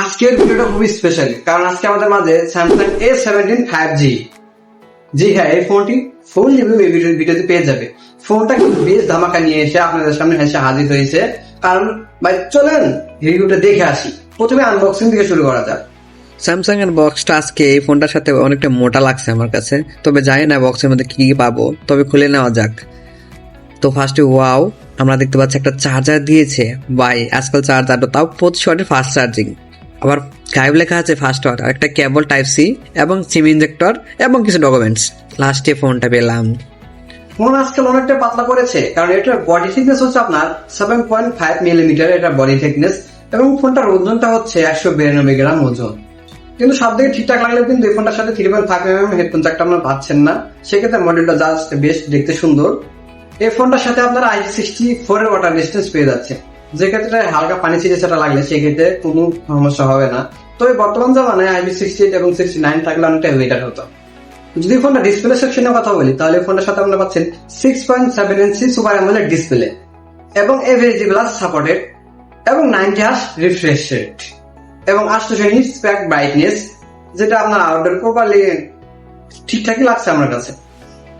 আজকের ভিডিওটা খুবই স্পেশাল কারণ আজকে আমাদের মাঝে Samsung A seventeen five G G হ্যাঁ এই ফোনটি ফুল রিভিউ ভিডিওতে পেয়ে যাবে। ফোনটা কিন্তু বেশ ধামাকা নিয়ে এসে আপনাদের সামনে এসে হাজির হয়েছে। কারণ, ভাই, চলেন রিভিউটা দেখে আসি। প্রথমে আনবক্সিং থেকে শুরু করা যাক। স্যামসাং এর বক্সটা আজকে এই ফোনটার সাথে অনেকটা মোটা লাগছে আমার কাছে। তবে জানি না বক্সের মধ্যে কি কি পাবো, তবে খুলে নেওয়া যাক। তো ফার্স্টে ওয়াও আমরা দেখতে পাচ্ছি একটা চার্জার দিয়েছে। বাই আজকাল চার্জারটা তাও পঁচিশ ওয়াটের ফাস্ট চার্জিং আবার গাইব লেখা আছে ফাস্ট ওয়াট একটা কেবল টাইপ সি এবং সিম ইনজেক্টর এবং কিছু ডকুমেন্টস লাস্টে ফোনটা পেলাম। ফোন আজকাল অনেকটা পাতলা করেছে, কারণ এটার বডি থিকনেস হচ্ছে আপনার সেভেন পয়েন্ট ফাইভ মিলিমিটার এটা বডি থিকনেস এবং ফোনটার ওজনটা হচ্ছে একশো বিরানব্বই গ্রাম ওজন। কিন্তু সব দিকে ঠিকঠাক লাগলেও কিন্তু এই ফোনটার সাথে three point five M headphone জ্যাকটা আপনারা পাচ্ছেন না। সেক্ষেত্রে মডেলটা জাস্ট বেশ দেখতে সুন্দর। এই ফোনটার সাথে আপনারা আই সিক্সটি ফোর এর ওয়াটার ডিস্টেন্স পেয়ে যাচ্ছে যে ক্ষেত্রে হালকা পানি ছিটে সেটা লাগলে সেক্ষেত্রে কোনো সমস্যা হবে না। তবে বর্তমান জামানায় আইবি সিক্সটি এইট এবং সিক্সটি নাইন থাকলে অনেকটা বেটার হতো। যদি ফোনটা ডিসপ্লে সেকশনের কথা বলি, তাহলে ফোনটার সাথে আপনারা পাচ্ছেন six point seven inch super AMOLED display এবং এভারেজি গ্লাস সাপোর্টেড এবং নাইনটি হাস রিফ্রেশ রেট এবং আটশো নিট স্প্যাক ব্রাইটনেস যেটা আপনার আউটডোর প্রপারলি ঠিকঠাকই লাগছে আমার কাছে।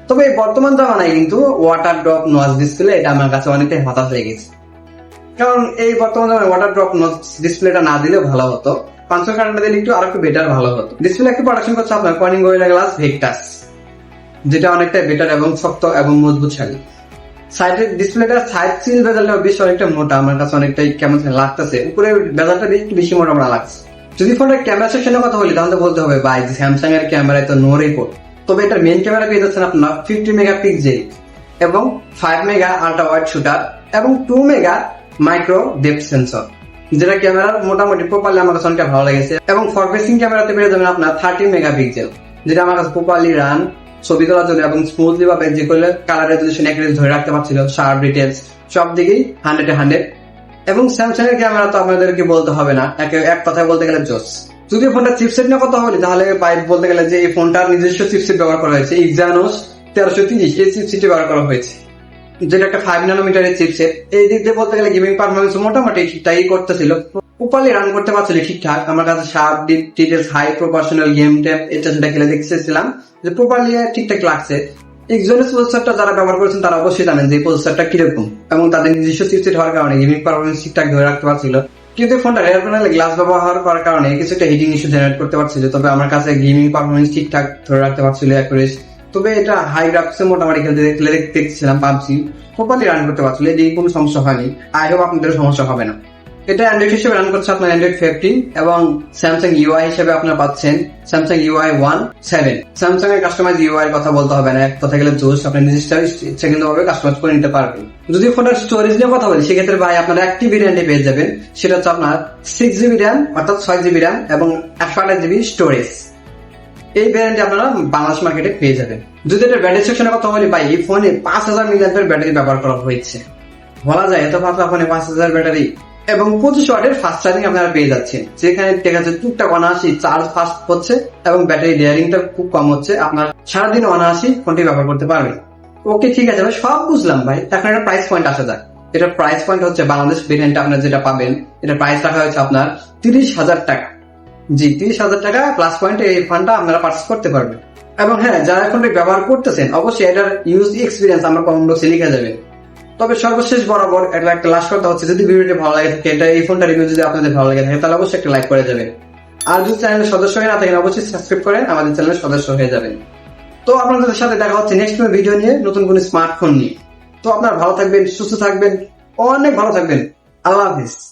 তবে বর্তমান জামানায় কিন্তু ওয়াটার ড্রপ নজ ডিসপ্লে এটা আমার কাছে অনেকটাই হতাশ লেগেছে। কারণ এই বর্তমানে ওয়াটার ড্রপ ডিসপ্লেটা না দিলেও ভালো হতো। পাঁচশো কারেন্ট দিলে একটু আরও একটু বেটার ভালো হতো। ডিসপ্লে একটু প্রোডাকশন করছে, আপনার কর্নিং গোয়েলা গ্লাস ভেক্টাস যেটা অনেকটাই বেটার এবং শক্ত এবং মজবুতশালী সাইডের ডিসপ্লেটার সাইড সিল বেজালটা বেশ অনেকটা মোটা, আমার কাছে অনেকটাই কেমন লাগতেছে। উপরে বেজালটা একটু বেশি মোটা মোটা লাগছে। যদি ফোনটার ক্যামেরা সেকশনের কথা বলি, তাহলে বলতে হবে, ভাই স্যামসাং এর ক্যামেরায় তো নো রিপোর্ট তবে এটার মেইন ক্যামেরা পেয়ে যাচ্ছেন আপনার ফিফটি মেগা পিক্সেল এবং five mega ultra wide shooter এবং two mega micro depth sensor যেটা ক্যামেরার মোটামুটি প্রপারলি আমার কাছে অনেকটা ভালো লেগেছে। এবং ফর ফেসিং ক্যামেরাতে পেয়ে যাবেন আপনার থার্টি মেগা পিক্সেল যেটা আমার কাছে প্রপারলি রান ছবি তোলার জন্য এবং স্মুথলি ভাবে যে করলে কালার রেজলিউশন একুরেট ধরে রাখতে পারছিল শার্প ডিটেলস সব দিকেই হান্ড্রেড হান্ড্রেড এবং স্যামসাং এর ক্যামেরা তো আপনাদেরকে বলতে হবে না, একে- এক কথায় বলতে গেলে জোস। যদি ফোনটা চিপসেট নিয়ে কথা বলি, তাহলে পাইপ বলতে গেলে যে এই ফোনটার নিজস্ব চিপসেট ব্যবহার করা হয়েছে ইক্সানোস তেরোশো তিরিশ, এই চিপসেটটি ব্যবহার করা হয়েছে। যেটা একটা ফাইভ নানোমিটারের চিপসেট এই দিক দিয়ে বলতে গেলে গেমিং পারফরমেন্স মোটামুটি ঠিকঠাকই করতেছিল। প্রপারলি রান করতে পারছিল ঠিকঠাক। আমার কাছে sharp details high professional game tap এটা সেটা খেলে দেখতেছিলাম, যে প্রপারলি ঠিকঠাক লাগছে। প্রসেসরটা যারা ব্যবহার করেছেন তারা অবশ্যই জানেন যে প্রসেসরটা কীরকম, এবং তাদের নিজস্ব চিপসেট হওয়ার কারণে গেমিং পারফরমেন্স ঠিকঠাক ধরে রাখতে পারছিল। কিন্তু ফোনটা রেয়ার প্যানেলে গ্লাস ব্যবহার করার কারণে কিছুটা হিটিং ইস্যু জেনারেট করতে পারছিল, তবে আমার কাছে গেমিং পারফরমেন্স ঠিকঠাক ধরে রাখতে পারছিল অ্যাকুরেট তবে এটা হাই গ্রাফিক্সে মোটামুটি খেলতে খেলে দেখতে দেখছিলাম পাবজি প্রপারলি রান করতে পারছিল এদিকে কোনো সমস্যা হয়নি। আই হোপ আপনাদের সমস্যা হবে না। এটা অ্যান্ড্রয়েড হিসেবে রান করছে আপনার অ্যান্ড্রয়েড ফিফটিন এবং স্যামসাং ইউআই হিসেবে আপনারা পাচ্ছেন Samsung UI one seven Samsung এর কাস্টমাইজ ইউআই কথা বলতে হবে না কথা গেলে জোস আপনি নিজস্ব ইচ্ছা কিন্তু ভাবে কাস্টমাইজ করে নিতে পারবেন। যদি ফোনটার স্টোরেজ নিয়ে কথা বলি, সেক্ষেত্রে ভাই আপনারা একটি ভেরিয়েন্টে পেয়ে যাবেন, সেটা হচ্ছে আপনার সিক্স জিবি র্যাম অর্থাৎ ছয় জিবি র্যাম এবং একশো আঠাশ জিবি স্টোরেজ এই ভ্যারিয়েন্টে আপনারা বাংলাদেশ মার্কেটে পেয়ে যাবেন। যদি এটা ব্যাটারি সেকশনের কথা বলি, ভাই, এই ফোনে পাঁচ হাজার মিলিয়ামের ব্যাটারি ব্যবহার করা হয়েছে। বলা যায়, এত পাতলা ফোনে পাঁচ হাজার ব্যাটারি এবং পঁচিশ ওয়াটের ফাস্ট চার্জিং আপনারা পেয়ে যাচ্ছেন। যেখানে ঠিক আছে টুকটাক অনায়াসি চার্জ ফাস্ট হচ্ছে এবং ব্যাটারি লেয়ারিংটা খুব কম হচ্ছে। আপনার সারাদিন অনায়াসি ফোনটি ব্যবহার করতে পারবেন। ওকে, ঠিক আছে, ভাই, সব বুঝলাম, ভাই। এখন একটা প্রাইস পয়েন্ট আসা যাক। এটা প্রাইস পয়েন্ট হচ্ছে বাংলাদেশ ভেরিয়েন্ট আপনার যেটা পাবেন, এটা প্রাইস রাখা হয়েছে আপনার তিরিশ হাজার টাকা। জি, তিরিশ হাজার টাকা প্লাস পয়েন্টে এই ফান্ডটা আপনারা পার্চেস করতে পারবেন। এবং হ্যাঁ যারা এখন ব্যবহার করতেছেন, অবশ্যই এটার ইউজ এক্সপিরিয়েন্স আমরা কমেন্ট বক্সে লিখে যাবে। তবে সর্বশেষ বরাবর এটা একটা লাস্ট কথা হচ্ছে, যদি ভিডিওটি ভালো লাগে, থাকে, এটা এই ফোনটা রিভিউ যদি আপনাদের ভালো লাগে, থাকে, তাহলে অবশ্যই একটা লাইক করে যাবেন। আর যদি চ্যানেলের সদস্য হয়ে না থাকেন, অবশ্যই সাবস্ক্রাইব করেন আমাদের চ্যানেলের সদস্য হয়ে যাবেন। তো আপনাদের সাথে দেখা হচ্ছে নেক্সট ভিডিও নিয়ে, নতুন কোন স্মার্টফোন নিয়ে। তো আপনারা ভালো থাকবেন, সুস্থ থাকবেন, অনেক ভালো থাকবেন। আল্লাহ হাফিজ।